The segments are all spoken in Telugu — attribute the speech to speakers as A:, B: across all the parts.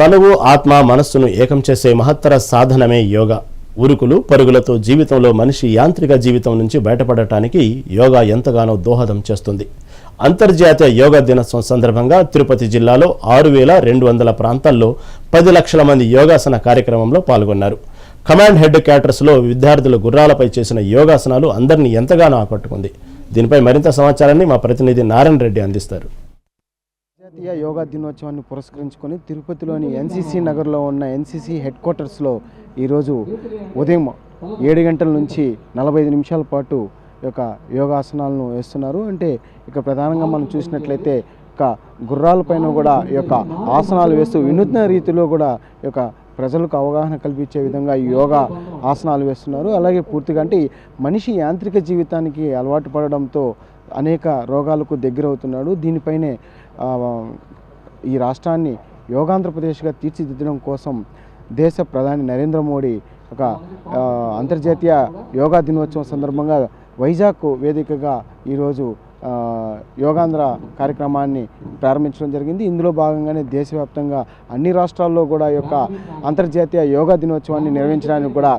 A: తనువు ఆత్మ మనస్సును ఏకం చేసే మహత్తర సాధనమే యోగా. ఉరుకులు పరుగులతో జీవితంలో మనిషి యాంత్రిక జీవితం నుంచి బయటపడటానికి యోగా ఎంతగానో దోహదం చేస్తుంది. అంతర్జాతీయ యోగా దినోత్సవం సందర్భంగా తిరుపతి జిల్లాలో ఆరు వేల రెండు వందల ప్రాంతాల్లో పది లక్షల మంది యోగాసన కార్యక్రమంలో పాల్గొన్నారు. కమాండ్ హెడ్ క్యాటర్స్లో విద్యార్థులు గుర్రాలపై చేసిన యోగాసనాలు అందరినీ ఎంతగానో ఆకట్టుకుంది. దీనిపై మరింత సమాచారాన్ని మా ప్రతినిధి నారాయణ రెడ్డి అందిస్తారు.
B: జాతీయ యోగా దినోత్సవాన్ని పురస్కరించుకొని తిరుపతిలోని ఎన్సీసీ నగర్లో ఉన్న ఎన్సీసీ హెడ్ క్వార్టర్స్లో ఈరోజు ఉదయం ఏడు గంటల నుంచి నలభై ఐదు నిమిషాల పాటు ఈ యొక్క యోగాసనాలను వేస్తున్నారు. అంటే ఇక ప్రధానంగా మనం చూసినట్లయితే ఇక గుర్రాలపైన కూడా యొక్క ఆసనాలు వేస్తూ వినూత్న రీతిలో కూడా ఈ యొక్క ప్రజలకు అవగాహన కల్పించే విధంగా ఈ యోగా ఆసనాలు వేస్తున్నారు. అలాగే పూర్తిగా అంటే మనిషి యాంత్రిక జీవితానికి అలవాటు పడడంతో అనేక రోగాలకు దగ్గరవుతున్నాడు. దీనిపైనే ఈ రాష్ట్రాన్ని యోగాంధ్రప్రదేశ్గా తీర్చిదిద్దడం కోసం దేశ ప్రధాని నరేంద్ర మోడీ ఒక అంతర్జాతీయ యోగా దినోత్సవం సందర్భంగా వైజాగ్ వేదికగా ఈరోజు యోగాంధ్ర కార్యక్రమాన్ని ప్రారంభించడం జరిగింది. ఇందులో భాగంగానే దేశవ్యాప్తంగా అన్ని రాష్ట్రాల్లో కూడా ఈ యొక్క అంతర్జాతీయ యోగా దినోత్సవాన్ని నిర్వహించడానికి కూడా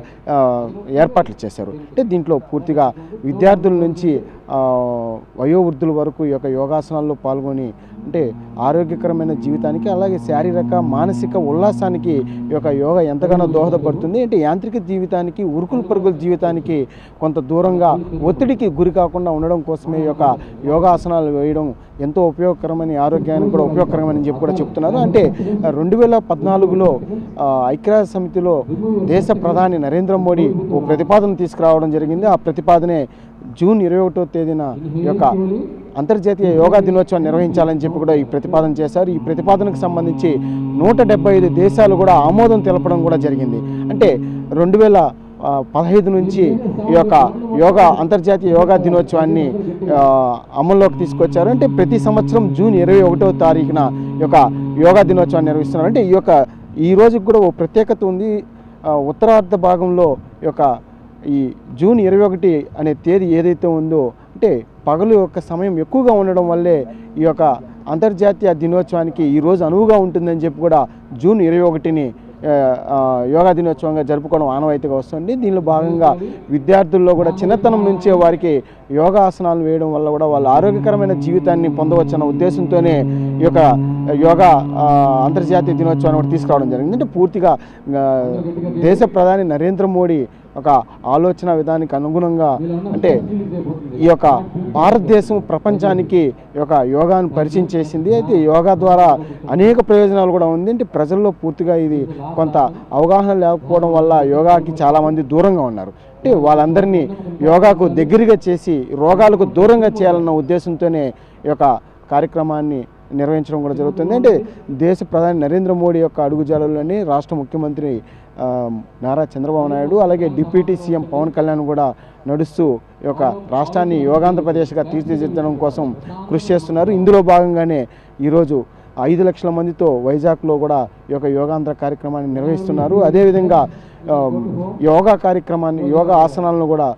B: ఏర్పాట్లు చేశారు. అంటే దీంట్లో పూర్తిగా విద్యార్థుల నుంచి వయోవృద్ధుల వరకు యొక్క యోగాసనాల్లో పాల్గొని అంటే ఆరోగ్యకరమైన జీవితానికి అలాగే శారీరక మానసిక ఉల్లాసానికి యొక్క యోగా ఎంతగానో దోహదపడుతుంది. అంటే యాంత్రిక జీవితానికి ఉరుకులు పరుగుల జీవితానికి కొంత దూరంగా ఒత్తిడికి గురి కాకుండా ఉండడం కోసమే ఈ యొక్క యోగాసనాలు వేయడం ఎంతో ఉపయోగకరమని ఆరోగ్యానికి కూడా ఉపయోగకరమని చెప్పి కూడా చెప్తున్నారు. అంటే రెండు వేల పద్నాలుగులో ఐక్యరాజ్య సమితిలో దేశ ప్రధాని నరేంద్ర మోడీ ఓ ప్రతిపాదన తీసుకురావడం జరిగింది. ఆ ప్రతిపాదనే జూన్ ఇరవై ఒకటో తేదీన ఈ యొక్క అంతర్జాతీయ యోగా దినోత్సవం నిర్వహించాలని చెప్పి కూడా ఈ ప్రతిపాదన చేశారు. ఈ ప్రతిపాదనకు సంబంధించి నూట ఐదు దేశాలు కూడా ఆమోదం తెలపడం కూడా జరిగింది. అంటే రెండు వేల పదహైదు నుంచి ఈ యొక్క యోగా అంతర్జాతీయ యోగా దినోత్సవాన్ని అమల్లోకి తీసుకొచ్చారు. అంటే ప్రతి సంవత్సరం జూన్ ఇరవై ఒకటో తారీఖున ఈ యొక్క యోగా దినోత్సవాన్ని నిర్వహిస్తున్నారు. అంటే ఈ యొక్క ఈ రోజుకి కూడా ఓ ప్రత్యేకత ఉంది. ఉత్తరార్ధ భాగంలో ఈ యొక్క ఈ జూన్ ఇరవై ఒకటి అనే తేదీ ఏదైతే ఉందో అంటే పగలు యొక్క సమయం ఎక్కువగా ఉండడం వల్లే ఈ యొక్క అంతర్జాతీయ దినోత్సవానికి ఈరోజు అనువుగా ఉంటుందని చెప్పి కూడా జూన్ ఇరవై ఒకటిని యోగా దినోత్సవంగా జరుపుకోవడం ఆనవాయితీగా వస్తుంది. దీనిలో భాగంగా విద్యార్థుల్లో కూడా చిన్నతనం నుంచే వారికి యోగాసనాలు వేయడం వల్ల కూడా వాళ్ళ ఆరోగ్యకరమైన జీవితాన్ని పొందవచ్చన్న ఉద్దేశంతోనే ఈ యొక్క యోగా అంతర్జాతీయ దినోత్సవాన్ని కూడా తీసుకురావడం జరిగింది. అంటే పూర్తిగా దేశ ప్రధాని నరేంద్ర మోడీ ఒక ఆలోచన విధానికి అనుగుణంగా అంటే ఈ యొక్క భారతదేశం ప్రపంచానికి ఈ యొక్క యోగాను పరిచయం చేసింది. అయితే యోగా ద్వారా అనేక ప్రయోజనాలు కూడా ఉంది. అంటే ప్రజల్లో పూర్తిగా ఇది కొంత అవగాహన లేకపోవడం వల్ల యోగాకి చాలామంది దూరంగా ఉన్నారు. కాబట్టి వాళ్ళందరినీ యోగాకు దగ్గరగా చేసి రోగాలకు దూరంగా చేయాలన్న ఉద్దేశంతోనే ఈ యొక్క కార్యక్రమాన్ని నిర్వహించడం కూడా జరుగుతుంది. అంటే దేశ ప్రధాని నరేంద్ర మోడీ యొక్క అడుగుజాడల్లోని రాష్ట్ర ముఖ్యమంత్రి నారా చంద్రబాబు నాయుడు అలాగే డిప్యూటీ సీఎం పవన్ కళ్యాణ్ కూడా నడుస్తూ ఈ యొక్క రాష్ట్రాన్ని యోగాంధ్రప్రదేశ్గా తీర్చిదిద్దడం కోసం కృషి చేస్తున్నారు. ఇందులో భాగంగానే ఈరోజు ఐదు లక్షల మందితో వైజాగ్లో కూడా ఈ యొక్క యోగాంధ్ర కార్యక్రమాన్ని నిర్వహిస్తున్నారు. అదేవిధంగా యోగా కార్యక్రమాన్ని యోగా ఆసనాలను కూడా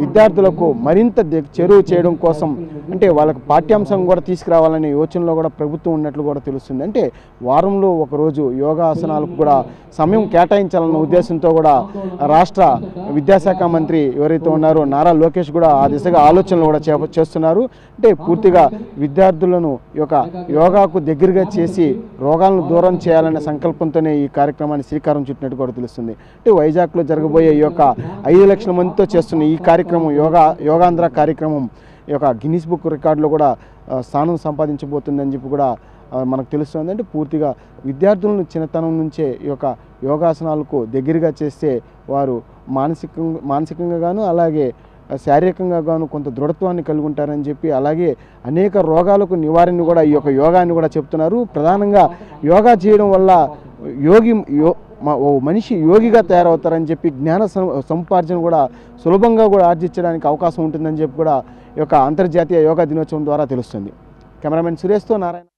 B: విద్యార్థులకు మరింత చెరువు చేయడం కోసం అంటే వాళ్ళకు పాఠ్యాంశం కూడా తీసుకురావాలనే యోచనలో కూడా ప్రభుత్వం ఉన్నట్లు కూడా తెలుస్తుంది. అంటే వారంలో ఒకరోజు యోగాసనాలకు కూడా సమయం కేటాయించాలన్న ఉద్దేశంతో కూడా రాష్ట్ర విద్యాశాఖ మంత్రి ఎవరైతే ఉన్నారో నారా లోకేష్ కూడా ఆ దిశగా ఆలోచనలు కూడా చేప చేస్తున్నారు. అంటే పూర్తిగా విద్యార్థులను ఈ యొక్క యోగాకు దగ్గరగా చేసి రోగాలను దూరం చేయాలనే సంకల్పంతోనే ఈ కార్యక్రమాన్ని శ్రీకారం చుట్టినట్టు కూడా తెలుస్తుంది. అంటే వైజాగ్లో జరగబోయే ఈ యొక్క ఐదు లక్షల మందితో చేస్తున్న ఈ ఈ కార్యక్రమం యోగా యోగాంధ్ర కార్యక్రమం ఈ యొక్క గిన్నీస్ బుక్ రికార్డులో కూడా స్థానం సంపాదించబోతుందని చెప్పి కూడా మనకు తెలుస్తుంది. అంటే పూర్తిగా విద్యార్థులను చిన్నతనం నుంచే ఈ యొక్క యోగాసనాలకు దగ్గరగా చేస్తే వారు మానసికంగా మానసికంగా గాను అలాగే శారీరకంగా గాను కొంత దృఢత్వాన్ని కలిగి ఉంటారని చెప్పి అలాగే అనేక రోగాలకు నివారణ కూడా ఈ యొక్క యోగాన్ని కూడా చెప్తున్నారు. ప్రధానంగా యోగా చేయడం వల్ల యోగి యో ఓ మనిషి యోగిగా తయారవుతారని చెప్పి జ్ఞాన సంపార్జన సముపార్జన కూడా సులభంగా కూడా ఆర్జించడానికి అవకాశం ఉంటుందని చెప్పి కూడా ఈ యొక్క అంతర్జాతీయ యోగా దినోత్సవం ద్వారా తెలుస్తుంది. కెమెరామెన్ సురేష్తో నారాయణ.